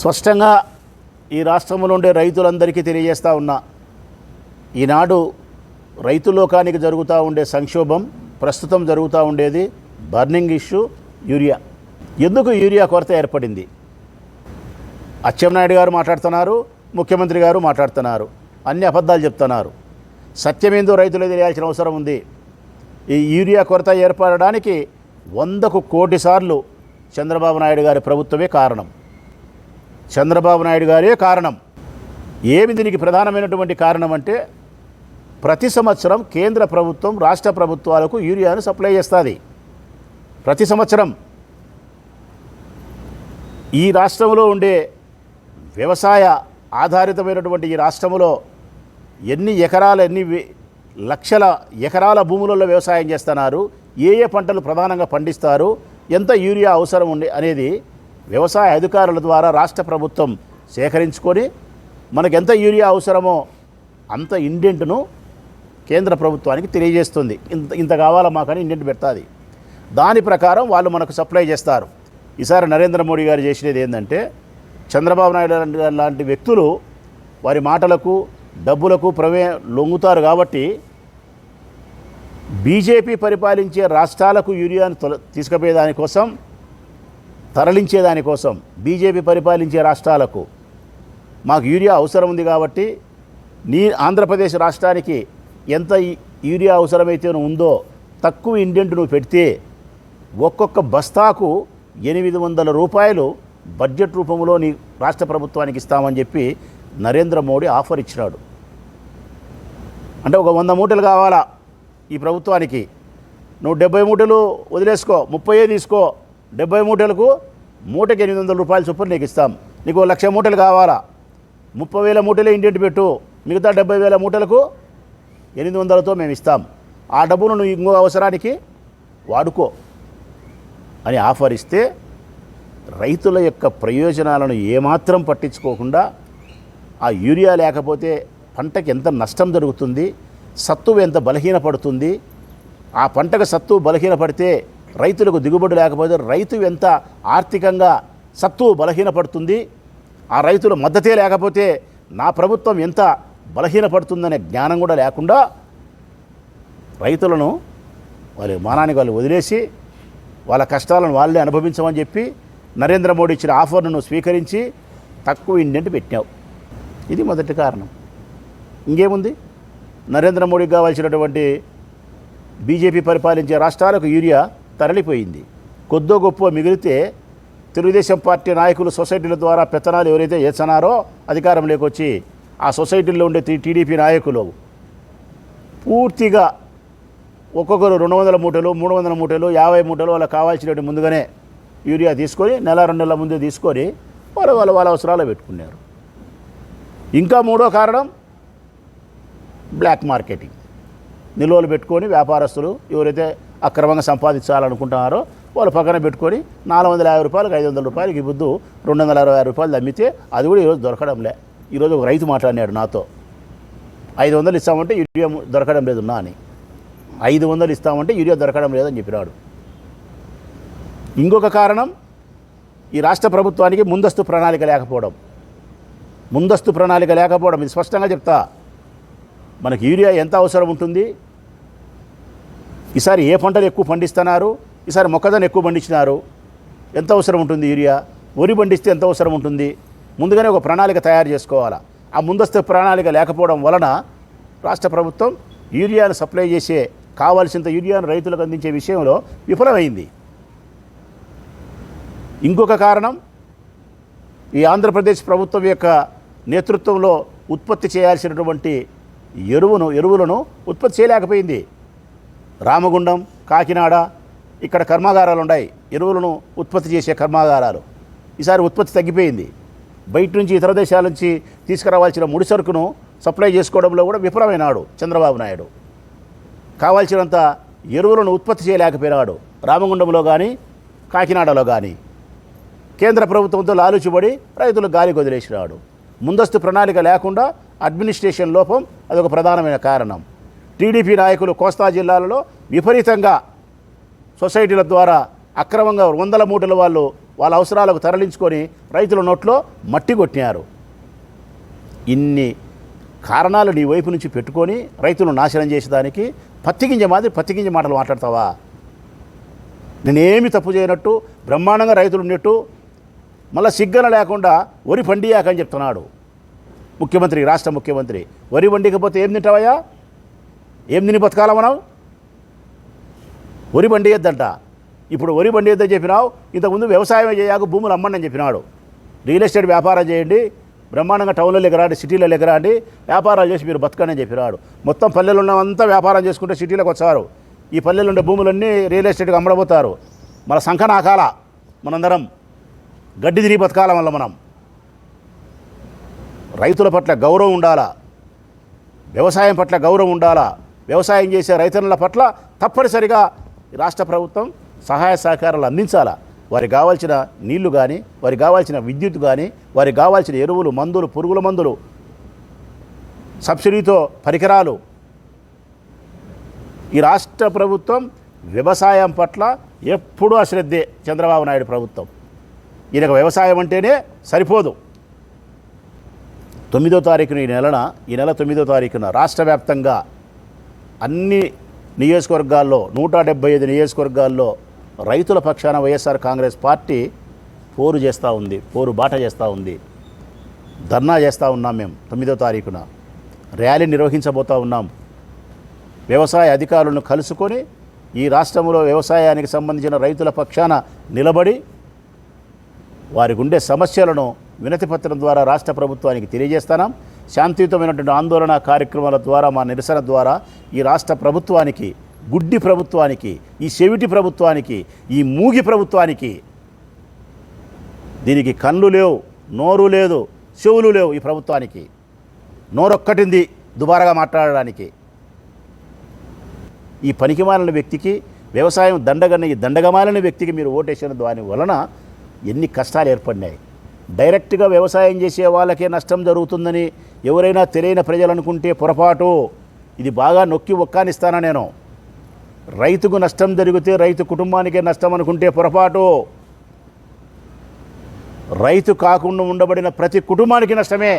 స్పష్టంగా ఈ రాష్ట్రంలో ఉండే రైతులందరికీ తెలియజేస్తా ఉన్నా ఈనాడు రైతు లోకానికి జరుగుతూ ఉండే సంక్షోభం ప్రస్తుతం జరుగుతూ ఉండేది బర్నింగ్ ఇష్యూ యూరియా. ఎందుకు యూరియా కొరత ఏర్పడింది? అచ్చెన్నాయుడు గారు మాట్లాడుతున్నారు ముఖ్యమంత్రి గారు మాట్లాడుతున్నారు అన్ని అబద్ధాలు చెప్తున్నారు. సత్యమేందో రైతులు తెలియాల్సిన అవసరం ఉంది. ఈ యూరియా కొరత ఏర్పడడానికి వందకు కోటి సార్లు చంద్రబాబు నాయుడు గారి ప్రభుత్వమే కారణం. చంద్రబాబు నాయుడు గారే కారణం. ఏమి దీనికి ప్రధానమైనటువంటి కారణం అంటే ప్రతి సంవత్సరం కేంద్ర ప్రభుత్వం రాష్ట్ర ప్రభుత్వాలకు యూరియాను సప్లై చేస్తుంది. ప్రతి సంవత్సరం. ఈ రాష్ట్రంలో ఉండే వ్యవసాయ ఆధారితమైనటువంటి ఈ రాష్ట్రంలో ఎన్ని ఎకరాల ఎన్ని లక్షల ఎకరాల భూములలో వ్యవసాయం చేస్తున్నారు ఏ ఏ పంటలు ప్రధానంగా పండిస్తారు ఎంత యూరియా అవసరం ఉంది అనేది వ్యవసాయ అధికారుల ద్వారా రాష్ట్ర ప్రభుత్వం సేకరించుకొని మనకు ఎంత యూరియా అవసరమో అంత ఇండెంట్ను కేంద్ర ప్రభుత్వానికి తెలియజేస్తుంది. ఇంత ఇంత కావాలా మాకని ఇండెంట్ పెడుతుంది. దాని ప్రకారం వాళ్ళు మనకు సప్లై చేస్తారు. ఈసారి నరేంద్ర మోడీ గారు చేసినది ఏంటంటే చంద్రబాబు నాయుడు లాంటి- లాంటి వ్యక్తులు వారి మాటలకు డబ్బులకు ప్రమే లొంగుతారు కాబట్టి బీజేపీ పరిపాలించే రాష్ట్రాలకు యూరియాను తీసుకుపోయేదానికోసం తరలించేదానికోసం తరలించే దానికోసం బీజేపీ పరిపాలించే రాష్ట్రాలకు మాకు యూరియా అవసరం ఉంది కాబట్టి నీ ఆంధ్రప్రదేశ్ రాష్ట్రానికి ఎంత యూరియా అవసరమైతే ఉందో తక్కువ ఇండెంట్ నువ్వు పెడితే ఒక్కొక్క బస్తాకు ఎనిమిది వందల రూపాయలు బడ్జెట్ రూపంలో నీ రాష్ట్ర ప్రభుత్వానికి ఇస్తామని చెప్పి నరేంద్ర మోడీ ఆఫర్ ఇచ్చినాడు. అంటే ఒక వంద మూటలు కావాలా ఈ ప్రభుత్వానికి? నువ్వు డెబ్బై మూటలు వదిలేసుకో ముప్పై తీసుకో డెబ్బై మూటలకు మూటకి ఎనిమిది వందల రూపాయల చొప్పున నీకు ఇస్తాం. నీకు లక్ష మూటలు కావాలా? ముప్పై వేల మూటలే ఇంటింటి పెట్టు. మిగతా డెబ్బై వేల మూటలకు ఎనిమిది వందలతో మేము ఇస్తాం. ఆ డబ్బును నువ్వు ఇంకో అవసరానికి వాడుకో అని ఆఫర్ ఇస్తే రైతుల యొక్క ప్రయోజనాలను ఏమాత్రం పట్టించుకోకుండా ఆ యూరియా లేకపోతే పంటకి ఎంత నష్టం జరుగుతుంది సత్తువు ఎంత బలహీనపడుతుంది ఆ పంటకు సత్తువు బలహీనపడితే రైతులకు దిగుబడి లేకపోతే రైతు ఎంత ఆర్థికంగా సత్తు బలహీనపడుతుంది ఆ రైతుల మద్దతే లేకపోతే నా ప్రభుత్వం ఎంత బలహీనపడుతుందనే జ్ఞానం కూడా లేకుండా రైతులను వాళ్ళ మానానికి వాళ్ళు వదిలేసి వాళ్ళ కష్టాలను వాళ్ళే అనుభవించమని చెప్పి నరేంద్ర మోడీ ఇచ్చిన ఆఫర్ను స్వీకరించి తక్కువ ఇండెంట్ పెట్టావు ఇది మొదటి కారణం. ఇంకేముంది? నరేంద్ర మోడీకి కావాల్సినటువంటి బీజేపీ పరిపాలించే రాష్ట్రాలకు యూరియా తరలిపోయింది. కొద్దో గొప్ప మిగిలితే తెలుగుదేశం పార్టీ నాయకులు సొసైటీల ద్వారా పెత్తనాలు ఎవరైతే చేస్తున్నారో అధికారంలోకి వచ్చి ఆ సొసైటీల్లో ఉండే టీడీపీ నాయకులు పూర్తిగా ఒక్కొక్కరు రెండు వందల మూటలు మూడు వందల మూటలు యాభై మూటలు వాళ్ళకి కావాల్సినటువంటి ముందుగానే యూరియా తీసుకొని నెల రెండు నెలల ముందే తీసుకొని వాళ్ళు వాళ్ళ వాళ్ళ అవసరాలు పెట్టుకున్నారు. ఇంకా మూడో కారణం బ్లాక్ మార్కెటింగ్. నిల్వలు పెట్టుకొని వ్యాపారస్తులు ఎవరైతే అక్రమంగా సంపాదించాలనుకుంటున్నారో వాళ్ళు పక్కన పెట్టుకొని నాలుగు వందల యాభై రూపాయలకు ఐదు వందల రూపాయలకి ఈ బుద్ధు రెండు వందల అరవై ఆరు రూపాయలు అమ్మితే అది కూడా ఈరోజు దొరకడంలే. ఈరోజు ఒక రైతు మాట్లాడినాడు నాతో. ఐదు వందలు ఇస్తామంటే యూరియా దొరకడం లేదు నా అని. ఐదు వందలు ఇస్తామంటే యూరియా దొరకడం లేదని చెప్పినాడు. ఇంకొక కారణం ఈ రాష్ట్ర ప్రభుత్వానికి ముందస్తు ప్రణాళిక లేకపోవడం. ముందస్తు ప్రణాళిక లేకపోవడం. ఇది స్పష్టంగా చెప్తా. మనకి యూరియా ఎంత అవసరం ఉంటుంది? ఈసారి ఏ పంటలు ఎక్కువ పండిస్తున్నారు? ఈసారి మొక్కజొన్న ఎక్కువ పండించినారు. ఎంత అవసరం ఉంటుంది యూరియా? వరి పండిస్తే ఎంత అవసరం ఉంటుంది? ముందుగానే ఒక ప్రణాళిక తయారు చేసుకోవాలా? ఆ ముందస్తు ప్రణాళిక లేకపోవడం వలన రాష్ట్ర ప్రభుత్వం యూరియాను సప్లై చేసే కావాల్సినంత యూరియాను రైతులకు అందించే విషయంలో విఫలమైంది. ఇంకొక కారణం ఈ ఆంధ్రప్రదేశ్ ప్రభుత్వం యొక్క నేతృత్వంలో ఉత్పత్తి చేయాల్సినటువంటి ఎరువును ఎరువులను ఉత్పత్తి చేయలేకపోయింది. రామగుండం కాకినాడ ఇక్కడ కర్మాగారాలు ఉన్నాయి ఎరువులను ఉత్పత్తి చేసే కర్మాగారాలు. ఈసారి ఉత్పత్తి తగ్గిపోయింది. బయట నుంచి ఇతర దేశాల నుంచి తీసుకురావాల్సిన ముడి సరుకును సప్లై చేసుకోవడంలో కూడా విఫలమైనాడు చంద్రబాబు నాయుడు. కావాల్సినంత ఎరువులను ఉత్పత్తి చేయలేకపోయినాడు. రామగుండంలో కానీ కాకినాడలో కానీ కేంద్ర ప్రభుత్వంతో లాలుచుబడి రైతులు గాలి వదిలేసినాడు ముందస్తు ప్రణాళిక లేకుండా అడ్మినిస్ట్రేషన్ లోపం అదొక ప్రధానమైన కారణం. టీడీపీ నాయకులు కోస్తా జిల్లాలలో విపరీతంగా సొసైటీల ద్వారా అక్రమంగా వందల మూటల వాళ్ళు వాళ్ళ అవసరాలకు తరలించుకొని రైతుల నోట్లో మట్టి కొట్టినారు. ఇన్ని కారణాలు నీ వైపు నుంచి పెట్టుకొని రైతులను నాశనం చేసేదానికి పత్తిగింజ మాదిరి పత్తిగింజ మాటలు మాట్లాడతావా? నేనేమి తప్పు చేయనట్టు బ్రహ్మాండంగా రైతులు ఉన్నట్టు మళ్ళీ సిగ్గన లేకుండా వరి పండియాకని చెప్తున్నాడు. ముఖ్యమంత్రి రాష్ట్ర ముఖ్యమంత్రి వరి వండికపోతే ఏం తింటావయ్యా? ఏం తిని బతకాల మనం? వరి పండియద్దంట ఇప్పుడు వరి పండియద్దని చెప్పినావు ఇంతకుముందు వ్యవసాయం చేయక భూములు అమ్మండి అని చెప్పినాడు. రియల్ ఎస్టేట్ వ్యాపారం చేయండి బ్రహ్మాండంగా టౌన్లో ఎగరాండి సిటీలో ఎగరాండి వ్యాపారాలు చేసి మీరు బతకండి అని చెప్పినాడు. మొత్తం పల్లెలు ఉన్నవంతా వ్యాపారం చేసుకుంటే సిటీలోకి వచ్చారు. ఈ పల్లెలు ఉండే భూములన్నీ రియల్ ఎస్టేట్కి అమ్మడబోతారు. మన సంఖ నాకాల మనందరం గడ్డి తిరిగి బతకాల వల్ల మనం. రైతుల పట్ల గౌరవం ఉండాలా? వ్యవసాయం పట్ల గౌరవం ఉండాలా? వ్యవసాయం చేసే రైతన్నుల పట్ల తప్పనిసరిగా రాష్ట్ర ప్రభుత్వం సహాయ సహకారాలు అందించాలా? వారికి కావాల్సిన నీళ్ళు కానీ వారికి కావాల్సిన విద్యుత్ కానీ వారికి కావాల్సిన ఎరువులు మందులు పురుగుల మందులు సబ్సిడీతో పరికరాలు. ఈ రాష్ట్ర ప్రభుత్వం వ్యవసాయం పట్ల ఎప్పుడూ అశ్రద్ధే చంద్రబాబు నాయుడు ప్రభుత్వం. ఈయనకు వ్యవసాయం అంటేనే సరిపోదు. తొమ్మిదో తారీఖున ఈ నెలన ఈ నెల తొమ్మిదో తారీఖున రాష్ట్ర వ్యాప్తంగా అన్ని నియోజకవర్గాల్లో నూట డెబ్బై ఐదు నియోజకవర్గాల్లో రైతుల పక్షాన వైఎస్ఆర్ కాంగ్రెస్ పార్టీ పోరు చేస్తూ ఉంది పోరు బాట చేస్తూ ఉంది. ధర్నా చేస్తూ ఉన్నాం మేము తొమ్మిదో తారీఖున. ర్యాలీ నిర్వహించబోతూ ఉన్నాం. వ్యవసాయ అధికారులను కలుసుకొని ఈ రాష్ట్రంలో వ్యవసాయానికి సంబంధించిన రైతుల పక్షాన నిలబడి వారికి ఉండే సమస్యలను వినతిపత్రం ద్వారా రాష్ట్ర ప్రభుత్వానికి తెలియజేస్తున్నాం శాంతియుతమైనటువంటి ఆందోళన కార్యక్రమాల ద్వారా మా నిరసన ద్వారా ఈ రాష్ట్ర ప్రభుత్వానికి గుడ్డి ప్రభుత్వానికి ఈ చెవిటి ప్రభుత్వానికి ఈ మూగి ప్రభుత్వానికి దీనికి కళ్ళు లేవు నోరు లేదు చెవులు లేవు ఈ ప్రభుత్వానికి. నోరొక్కటింది దుబారగా మాట్లాడడానికి. ఈ పనికిమాలిన వ్యక్తికి వ్యవసాయం దండగన్న ఈ దండగమాలిన వ్యక్తికి మీరు ఓటేసిన దాని వలన ఎన్ని కష్టాలు ఏర్పడినాయి. డైరెక్ట్గా వ్యవసాయం చేసే వాళ్ళకే నష్టం జరుగుతుందని ఎవరైనా తెలియని ప్రజలు అనుకుంటే పొరపాటు. ఇది బాగా నొక్కి ఒక్కానిస్తానా నేను. రైతుకు నష్టం జరిగితే రైతు కుటుంబానికే నష్టం అనుకుంటే పొరపాటు. రైతు కాకుండా ఉండబడిన ప్రతి కుటుంబానికి నష్టమే.